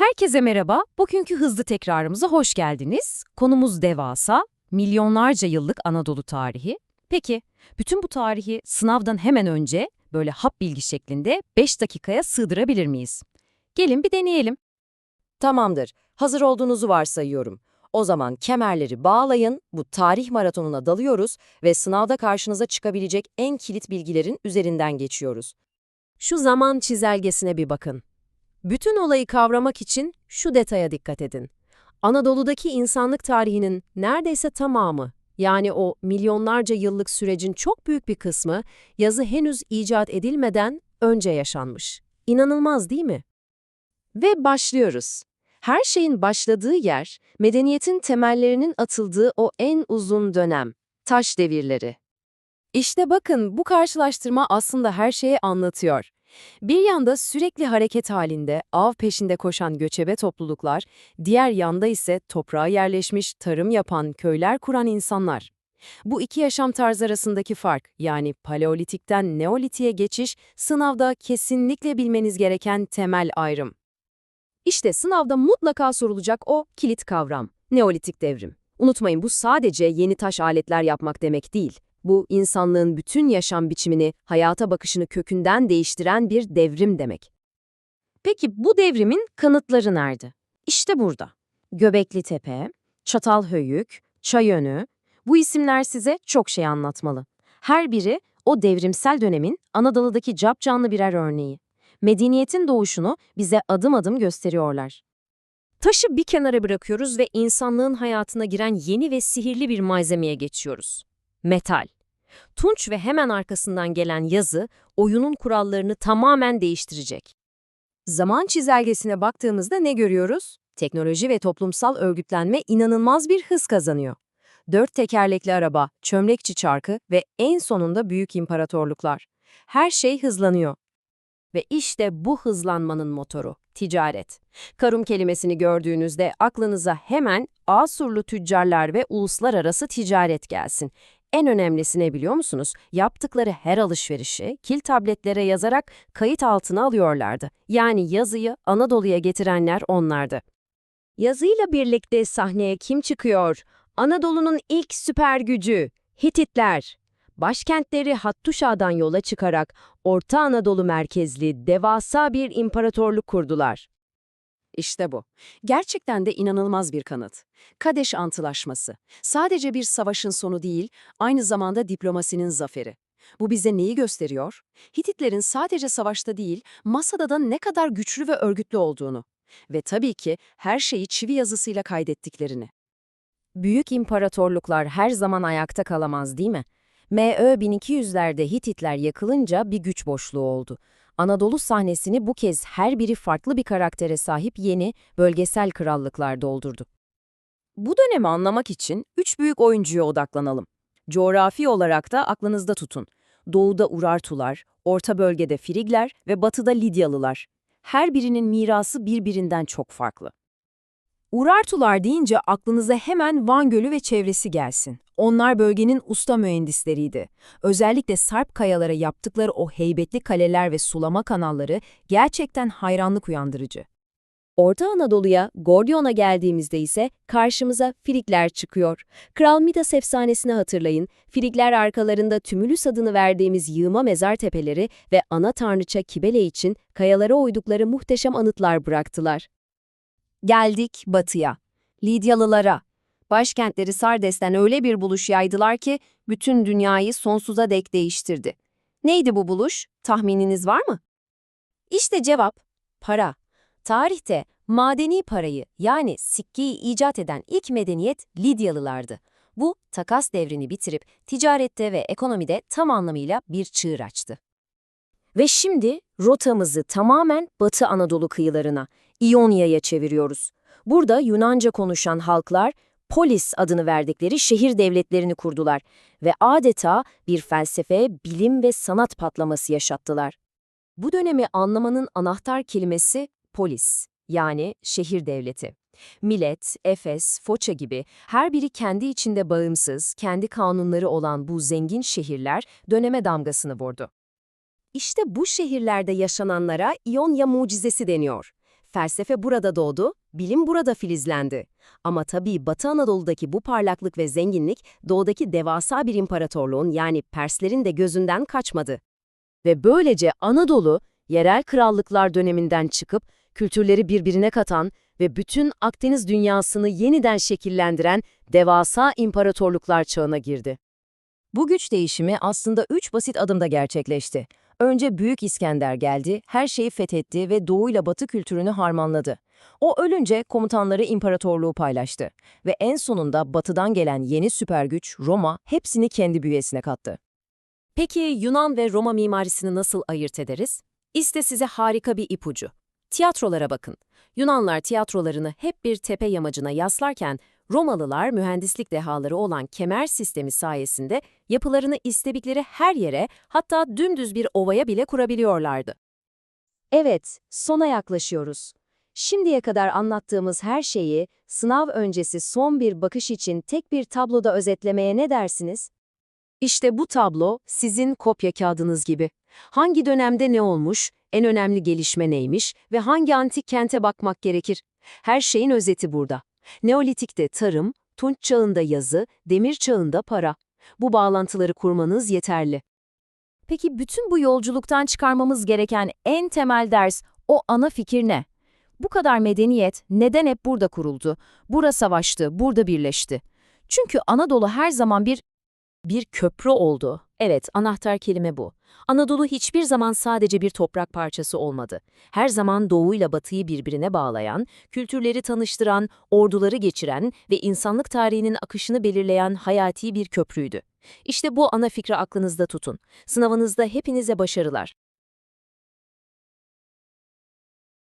Herkese merhaba. Bugünkü hızlı tekrarımıza hoş geldiniz. Konumuz devasa, milyonlarca yıllık Anadolu tarihi. Peki, bütün bu tarihi sınavdan hemen önce böyle hap bilgi şeklinde 5 dakikaya sığdırabilir miyiz? Gelin bir deneyelim. Tamamdır. Hazır olduğunuzu varsayıyorum. O zaman kemerleri bağlayın, bu tarih maratonuna dalıyoruz ve sınavda karşınıza çıkabilecek en kilit bilgilerin üzerinden geçiyoruz. Şu zaman çizelgesine bir bakın. Bütün olayı kavramak için şu detaya dikkat edin. Anadolu'daki insanlık tarihinin neredeyse tamamı, yani o milyonlarca yıllık sürecin çok büyük bir kısmı yazı henüz icat edilmeden önce yaşanmış. İnanılmaz değil mi? Ve başlıyoruz. Her şeyin başladığı yer, medeniyetin temellerinin atıldığı o en uzun dönem, taş devirleri. İşte bakın bu karşılaştırma aslında her şeyi anlatıyor. Bir yanda sürekli hareket halinde, av peşinde koşan göçebe topluluklar, diğer yanda ise toprağa yerleşmiş, tarım yapan, köyler kuran insanlar. Bu iki yaşam tarzı arasındaki fark, yani paleolitikten neolitiğe geçiş, sınavda kesinlikle bilmeniz gereken temel ayrım. İşte sınavda mutlaka sorulacak o kilit kavram, Neolitik devrim. Unutmayın bu sadece yeni taş aletler yapmak demek değil. Bu insanlığın bütün yaşam biçimini, hayata bakışını kökünden değiştiren bir devrim demek. Peki bu devrimin kanıtları nerede? İşte burada. Göbekli Tepe, Çatalhöyük, Çayönü, bu isimler size çok şey anlatmalı. Her biri o devrimsel dönemin Anadolu'daki capcanlı birer örneği medeniyetin doğuşunu bize adım adım gösteriyorlar. Taşı bir kenara bırakıyoruz ve insanlığın hayatına giren yeni ve sihirli bir malzemeye geçiyoruz. Metal. Tunç ve hemen arkasından gelen yazı, oyunun kurallarını tamamen değiştirecek. Zaman çizelgesine baktığımızda ne görüyoruz? Teknoloji ve toplumsal örgütlenme inanılmaz bir hız kazanıyor. Dört tekerlekli araba, çömlekçi çarkı ve en sonunda büyük imparatorluklar. Her şey hızlanıyor. Ve işte bu hızlanmanın motoru, ticaret. Karum kelimesini gördüğünüzde aklınıza hemen Asurlu tüccarlar ve uluslararası ticaret gelsin. En önemlisi ne biliyor musunuz? Yaptıkları her alışverişi kil tabletlere yazarak kayıt altına alıyorlardı. Yani yazıyı Anadolu'ya getirenler onlardı. Yazıyla birlikte sahneye kim çıkıyor? Anadolu'nun ilk süper gücü, Hititler. Başkentleri Hattuşa'dan yola çıkarak Orta Anadolu merkezli devasa bir imparatorluk kurdular. İşte bu. Gerçekten de inanılmaz bir kanıt. Kadeş Antlaşması. Sadece bir savaşın sonu değil, aynı zamanda diplomasinin zaferi. Bu bize neyi gösteriyor? Hititlerin sadece savaşta değil, masada da ne kadar güçlü ve örgütlü olduğunu. Ve tabii ki her şeyi çivi yazısıyla kaydettiklerini. Büyük imparatorluklar her zaman ayakta kalamaz değil mi? MÖ 1200'lerde Hititler yakılınca bir güç boşluğu oldu. Anadolu sahnesini bu kez her biri farklı bir karaktere sahip yeni, bölgesel krallıklar doldurdu. Bu dönemi anlamak için üç büyük oyuncuya odaklanalım. Coğrafi olarak da aklınızda tutun. Doğuda Urartular, orta bölgede Frigler ve batıda Lidyalılar. Her birinin mirası birbirinden çok farklı. Urartular deyince aklınıza hemen Van Gölü ve çevresi gelsin. Onlar bölgenin usta mühendisleriydi. Özellikle Sarp kayalara yaptıkları o heybetli kaleler ve sulama kanalları gerçekten hayranlık uyandırıcı. Orta Anadolu'ya, Gordion'a geldiğimizde ise karşımıza Frigler çıkıyor. Kral Midas efsanesini hatırlayın. Frigler arkalarında Tümülüs adını verdiğimiz yığma mezar tepeleri ve ana tanrıça Kibele için kayalara oydukları muhteşem anıtlar bıraktılar. Geldik batıya, Lidyalılara. Başkentleri Sardes'ten öyle bir buluş yaydılar ki bütün dünyayı sonsuza dek değiştirdi. Neydi bu buluş? Tahmininiz var mı? İşte cevap, para. Tarihte madeni parayı yani sikkeyi icat eden ilk medeniyet Lidyalılardı. Bu takas devrini bitirip ticarette ve ekonomide tam anlamıyla bir çığır açtı. Ve şimdi rotamızı tamamen Batı Anadolu kıyılarına, İonya'ya çeviriyoruz. Burada Yunanca konuşan halklar polis adını verdikleri şehir devletlerini kurdular ve adeta bir felsefe, bilim ve sanat patlaması yaşattılar. Bu dönemi anlamanın anahtar kelimesi polis, yani şehir devleti. Milet, Efes, Foça gibi her biri kendi içinde bağımsız, kendi kanunları olan bu zengin şehirler döneme damgasını vurdu. İşte bu şehirlerde yaşananlara İonya mucizesi deniyor. Felsefe burada doğdu, bilim burada filizlendi. Ama tabii Batı Anadolu'daki bu parlaklık ve zenginlik doğudaki devasa bir imparatorluğun yani Perslerin de gözünden kaçmadı. Ve böylece Anadolu, yerel krallıklar döneminden çıkıp kültürleri birbirine katan ve bütün Akdeniz dünyasını yeniden şekillendiren devasa imparatorluklar çağına girdi. Bu güç değişimi aslında üç basit adımda gerçekleşti. Önce Büyük İskender geldi, her şeyi fethetti ve doğuyla batı kültürünü harmanladı. O ölünce komutanları imparatorluğu paylaştı ve en sonunda batıdan gelen yeni süper güç Roma hepsini kendi bünyesine kattı. Peki Yunan ve Roma mimarisini nasıl ayırt ederiz? İşte size harika bir ipucu. Tiyatrolara bakın. Yunanlar tiyatrolarını hep bir tepe yamacına yaslarken Romalılar mühendislik dehaları olan kemer sistemi sayesinde yapılarını istedikleri her yere hatta dümdüz bir ovaya bile kurabiliyorlardı. Evet, sona yaklaşıyoruz. Şimdiye kadar anlattığımız her şeyi sınav öncesi son bir bakış için tek bir tabloda özetlemeye ne dersiniz? İşte bu tablo sizin kopya kağıdınız gibi. Hangi dönemde ne olmuş, en önemli gelişme neymiş ve hangi antik kente bakmak gerekir? Her şeyin özeti burada. Neolitikte tarım, Tunç çağında yazı, Demir çağında para. Bu bağlantıları kurmanız yeterli. Peki bütün bu yolculuktan çıkarmamız gereken en temel ders, o ana fikir ne? Bu kadar medeniyet neden hep burada kuruldu? Burada savaştı, burada birleşti. Çünkü Anadolu her zaman bir bir köprü oldu. Evet, anahtar kelime bu. Anadolu hiçbir zaman sadece bir toprak parçası olmadı. Her zaman doğuyla batıyı birbirine bağlayan, kültürleri tanıştıran, orduları geçiren ve insanlık tarihinin akışını belirleyen hayati bir köprüydü. İşte bu ana fikri aklınızda tutun. Sınavınızda hepinize başarılar.